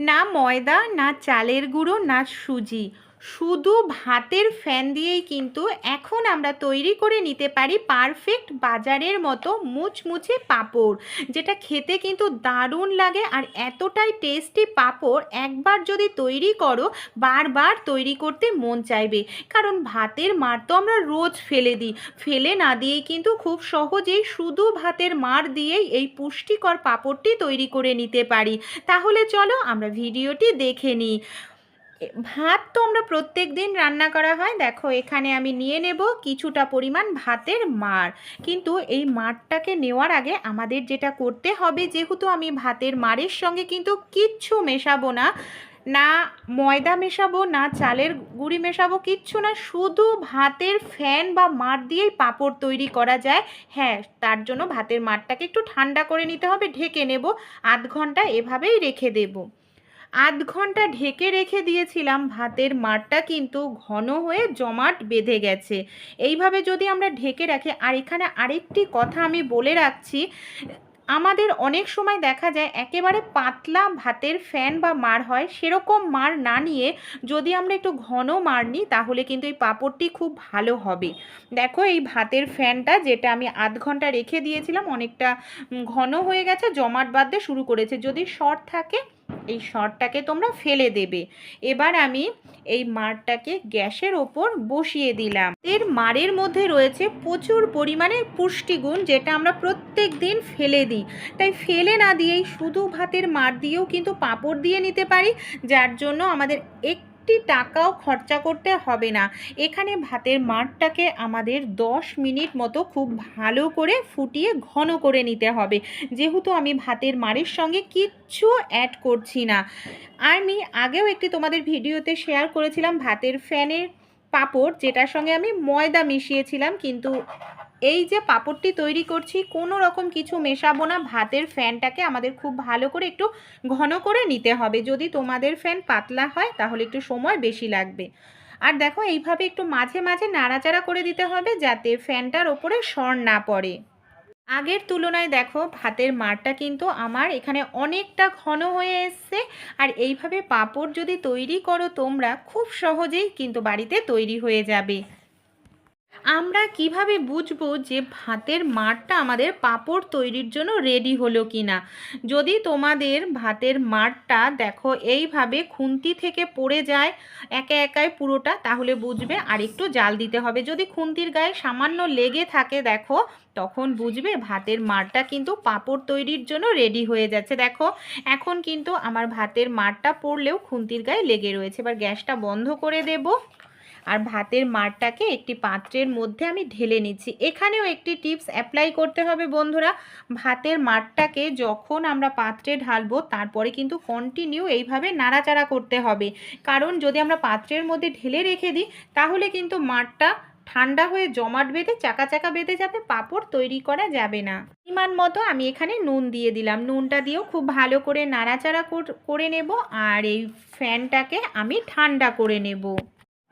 না ময়দা না চালের গুঁড়ো না সুজি। শুধু ভাতের ফ্যান দিয়েই কিন্তু এখন আমরা তৈরি করে নিতে পারি পারফেক্ট বাজারের মতো মুচমুচে পাঁপড়, যেটা খেতে কিন্তু দারুণ লাগে আর এতটাই টেস্টি পাঁপড় একবার যদি তৈরি করো, বারবার তৈরি করতে মন চাইবে। কারণ ভাতের মার তো আমরা রোজ ফেলে দিই, ফেলে না দিয়েই কিন্তু খুব সহজেই শুধু ভাতের মার দিয়েই এই পুষ্টিকর পাঁপড়টি তৈরি করে নিতে পারি। তাহলে চলো আমরা ভিডিওটি দেখে নিই। ভাত তো আমরা প্রত্যেক দিন রান্না করা হয়। দেখো, এখানে আমি নিয়ে নেব কিছুটা পরিমাণ ভাতের মার কিন্তু এই মারটাকে নেওয়ার আগে আমাদের যেটা করতে হবে, যেহেতু আমি ভাতের মারের সঙ্গে কিন্তু কিচ্ছু মেশাবো না না ময়দা মেশাবো, না চালের গুঁড়ি মেশাবো, কিচ্ছু না, শুধু ভাতের ফ্যান বা মার দিয়েই পাঁপড় তৈরি করা যায়। হ্যাঁ তার জন্য ভাতের মারটাকে একটু ঠান্ডা করে নিতে হবে, ঢেকে নেব, আধ ঘণ্টা এভাবেই রেখে দেবো। আধ ঘণ্টা ঢেকে রেখে দিয়েছিলাম ভাতের মারটা কিন্তু ঘন হয়ে জমাট বেঁধে গেছে। এইভাবে যদি আমরা ঢেকে রাখি, আর এখানে আরেকটি কথা আমি বলে রাখছি, আমাদের অনেক সময় দেখা যায় একেবারে পাতলা ভাতের ফ্যান বা মার হয়, সেরকম মার না নিয়ে যদি আমরা একটু ঘন মার নিই, তাহলে কিন্তু এই পাঁপড়টি খুব ভালো হবে। দেখো এই ভাতের ফ্যানটা যেটা আমি আধ ঘণ্টা রেখে দিয়েছিলাম, অনেকটা ঘন হয়ে গেছে, জমাট বাঁধতে শুরু করেছে। যদি শর্ট থাকে এই শর্টটাকে তোমরা ফেলে দেবে। এবার আমি এই মারটাকে গ্যাসের ওপর বসিয়ে দিলাম। এর মারের মধ্যে রয়েছে প্রচুর পরিমাণে পুষ্টিগুণ যেটা আমরা প্রত্যেক দিন ফেলে দিই। তাই ফেলে না দিয়েই শুধু ভাতের মার দিয়েও কিন্তু পাঁপড় দিয়ে নিতে পারি, যার জন্য আমাদের একটি টাকাও খরচা করতে হবে না। এখানে ভাতের মারটাকে আমাদের দশ মিনিট মতো খুব ভালো করে ফুটিয়ে ঘন করে নিতে হবে। যেহেতু আমি ভাতের মারের সঙ্গে কিচ্ছু অ্যাড করছি না। আমি আগেও একটি তোমাদের ভিডিওতে শেয়ার করেছিলাম ভাতের ফ্যানের পাঁপড়, যেটার সঙ্গে আমি ময়দা মিশিয়েছিলাম, কিন্তু এই যে পাপড়টি তৈরি করছি কোনো রকম কিছু মেশাবো না। ভাতের ফ্যানটাকে আমাদের খুব ভালো করে একটু ঘন করে নিতে হবে। যদি তোমাদের ফ্যান পাতলা হয়, তাহলে একটু সময় বেশি লাগবে। আর দেখো, এইভাবে একটু মাঝে মাঝে নাড়াচাড়া করে দিতে হবে, যাতে ফ্যানটার ওপরে সর না পড়ে। আগের তুলনায় দেখো, ভাতের মারটা কিন্তু আমার এখানে অনেকটা ঘন হয়ে এসছে। আর এইভাবে পাঁপড় যদি তৈরি করো তোমরা, খুব সহজেই কিন্তু বাড়িতে তৈরি হয়ে যাবে। আমরা কীভাবে বুঝব যে ভাতের মারটা আমাদের পাঁপড় তৈরির জন্য রেডি হলো কি না যদি তোমাদের ভাতের মারটা দেখো এইভাবে খুন্তি থেকে পড়ে যায়, একা একাই পুরোটা, তাহলে বুঝবে আর একটু জাল দিতে হবে। যদি খুন্তির গায়ে সামান্য লেগে থাকে দেখো, তখন বুঝবে ভাতের মারটা কিন্তু পাঁপড় তৈরির জন্য রেডি হয়ে যাচ্ছে। দেখো, এখন কিন্তু আমার ভাতের মারটা পড়লেও খুন্তির গায়ে লেগে রয়েছে। এবার গ্যাসটা বন্ধ করে দেব। আর ভাতের মারটাকে একটি পাত্রের মধ্যে আমি ঢেলে নিচ্ছি। এখানেও একটি টিপস অ্যাপ্লাই করতে হবে বন্ধুরা। ভাতের মারটাকে যখন আমরা পাত্রে ঢালবো, তারপরে কিন্তু কন্টিনিউ এইভাবে নাড়াচাড়া করতে হবে। কারণ যদি আমরা পাত্রের মধ্যে ঢেলে রেখে দিই, তাহলে কিন্তু মারটা ঠান্ডা হয়ে জমাট বেঁধে, চাকা চাকা বেঁধে যাবে, পাপড় তৈরি করা যাবে না। পরিমাণ মতো আমি এখানে নুন দিয়ে দিলাম। নুনটা দিয়েও খুব ভালো করে নাড়াচাড়া করে নেব। আর এই ফ্যানটাকে আমি ঠান্ডা করে নেব।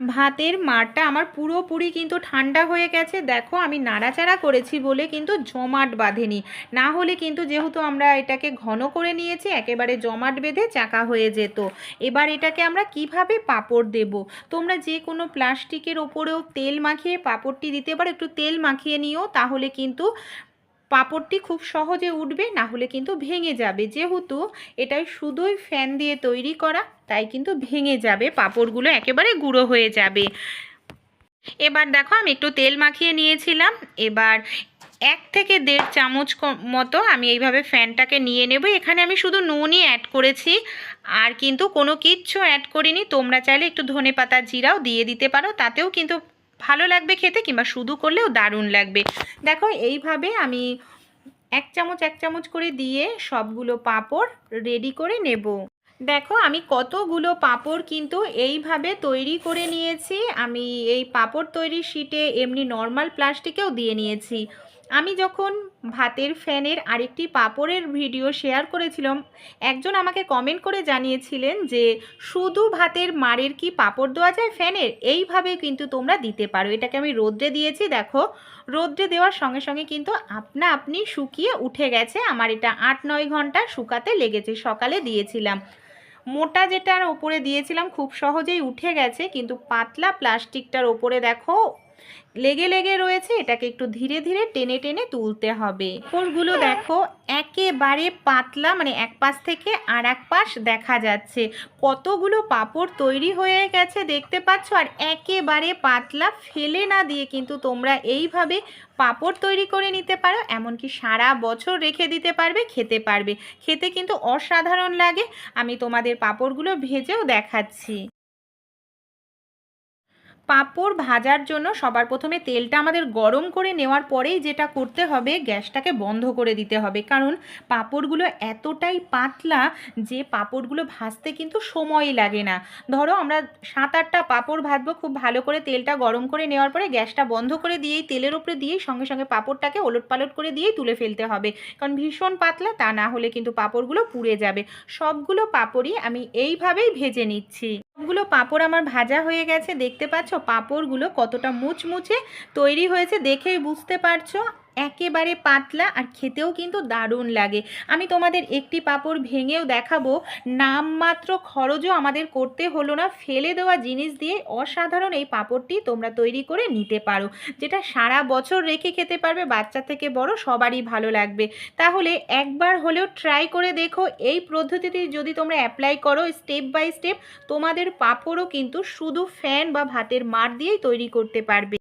ভাতের মারটা আমার পুরোপুরি কিন্তু ঠান্ডা হয়ে গেছে। দেখো, আমি নাড়াচাড়া করেছি বলে কিন্তু জমাট বাঁধেনি। না হলে কিন্তু যেহেতু আমরা এটাকে ঘন করে নিয়েছি, একেবারে জমাট বেঁধে চাকা হয়ে যেত। এবার এটাকে আমরা কীভাবে পাপড় দেব? তোমরা যে কোনো প্লাস্টিকের ওপরেও তেল মাখিয়ে পাপড়টি দিতে পারো। একটু তেল মাখিয়ে নিও, তাহলে কিন্তু পাঁপড়টি খুব সহজে উঠবে, না হলে কিন্তু ভেঙে যাবে। যেহেতু এটাই শুধুই ফ্যান দিয়ে তৈরি করা, তাই কিন্তু ভেঙে যাবে, পাপড়গুলো একেবারে গুঁড়ো হয়ে যাবে। এবার দেখো আমি একটু তেল মাখিয়ে নিয়েছিলাম। এবার এক থেকে দেড় চামচ মতো আমি এইভাবে ফ্যানটাকে নিয়ে নেব। এখানে আমি শুধু নুনই অ্যাড করেছি, আর কিন্তু কোনো কিচ্ছু অ্যাড করিনি। তোমরা চাইলে একটু ধনে পাতা জিরাও দিয়ে দিতে পারো, তাতেও কিন্তু ভালো লাগবে খেতে, কিংবা শুধু করলেও দারুণ লাগবে। দেখো, এইভাবে আমি এক চামচ এক চামচ করে দিয়ে সবগুলো পাঁপড় রেডি করে নেব। দেখো, আমি কতগুলো পাঁপড় কিন্তু এইভাবে তৈরি করে নিয়েছি। আমি এই পাঁপড় তৈরি শিটে এমনি নর্মাল প্লাস্টিকেও দিয়ে নিয়েছি। আমি যখন ভাতের ফ্যানের আরেকটি পাপড়ের ভিডিও শেয়ার করেছিলাম, একজন আমাকে কমেন্ট করে জানিয়েছিলেন যে, শুধু ভাতের মারের কি পাপড় দেওয়া যায় ফ্যানের? এইভাবে কিন্তু তোমরা দিতে পারো। এটাকে আমি রোদ্রে দিয়েছি, দেখো। রোদ্রে দেওয়ার সঙ্গে সঙ্গে কিন্তু আপনা আপনি শুকিয়ে উঠে গেছে। আমার এটা আট নয় ঘণ্টা শুকাতে লেগেছে, সকালে দিয়েছিলাম। মোটা যেটার ওপরে দিয়েছিলাম, খুব সহজেই উঠে গেছে, কিন্তু পাতলা প্লাস্টিকটার ওপরে দেখো লেগে লেগে রয়েছে, এটাকে একটু ধীরে ধীরে টেনে টেনে তুলতে হবে। পাঁপড়গুলো দেখো, একেবারে পাতলা মানে এক পাশ থেকে আর এক পাশ দেখা যাচ্ছে। কতগুলো পাপড় তৈরি হয়ে গেছে দেখতে পাচ্ছ, আর একেবারে পাতলা, ফেলে না দিয়ে কিন্তু তোমরা এইভাবে পাপড় তৈরি করে নিতে পারো, এমনকি সারা বছর রেখে দিতে পারবে, খেতে পারবে। খেতে কিন্তু অসাধারণ লাগে, আমি তোমাদের পাপড়গুলো ভেজেও দেখাচ্ছি। পাঁপড় ভাজার জন্য সবার প্রথমে তেলটা আমাদের গরম করে নেওয়ার পরেই যেটা করতে হবে, গ্যাসটাকে বন্ধ করে দিতে হবে। কারণ পাঁপড়গুলো এতটাই পাতলা যে পাঁপড়গুলো ভাজতে কিন্তু সময় লাগে না। ধরো আমরা সাত আটটা পাঁপড় ভাজবো, খুব ভালো করে তেলটা গরম করে নেওয়ার পরে গ্যাসটা বন্ধ করে দিয়েই, তেলের উপরে দিয়েই সঙ্গে সঙ্গে পাঁপড়টাকে ওলট পালট করে দিয়েই তুলে ফেলতে হবে। কারণ ভীষণ পাতলা, তা না হলে কিন্তু পাঁপড়গুলো পুড়ে যাবে। সবগুলো পাঁপড়ই আমি এইভাবেই ভেজে নিচ্ছি। সবগুলো পাঁপড় আমার ভাজা হয়ে গেছে। দেখতে পাচ্ছ পাঁপড়গুলো কতটা মুচমুচে তৈরি হয়েছে, দেখেই বুঝতে পারছ। একেবারে পাতলা আর খেতেও কিন্তু দারুণ লাগে। আমি তোমাদের একটি পাপড় ভেঙেও দেখাবো। নামমাত্র খরচও আমাদের করতে হলো না। ফেলে দেওয়া জিনিস দিয়ে অসাধারণ এই পাপড়টি তোমরা তৈরি করে নিতে পারো। যেটা সারা বছর রেখে খেতে পারবে, বাচ্চা থেকে বড় সবারই ভালো লাগবে। তাহলে একবার হলেও ট্রাই করে দেখো। এই পদ্ধতিটি যদি তোমরা অ্যাপ্লাই করো স্টেপ বাই স্টেপ তোমাদের পাপড়ও কিন্তু শুধু ফ্যান বা ভাতের মার দিয়েই তৈরি করতে পারবে।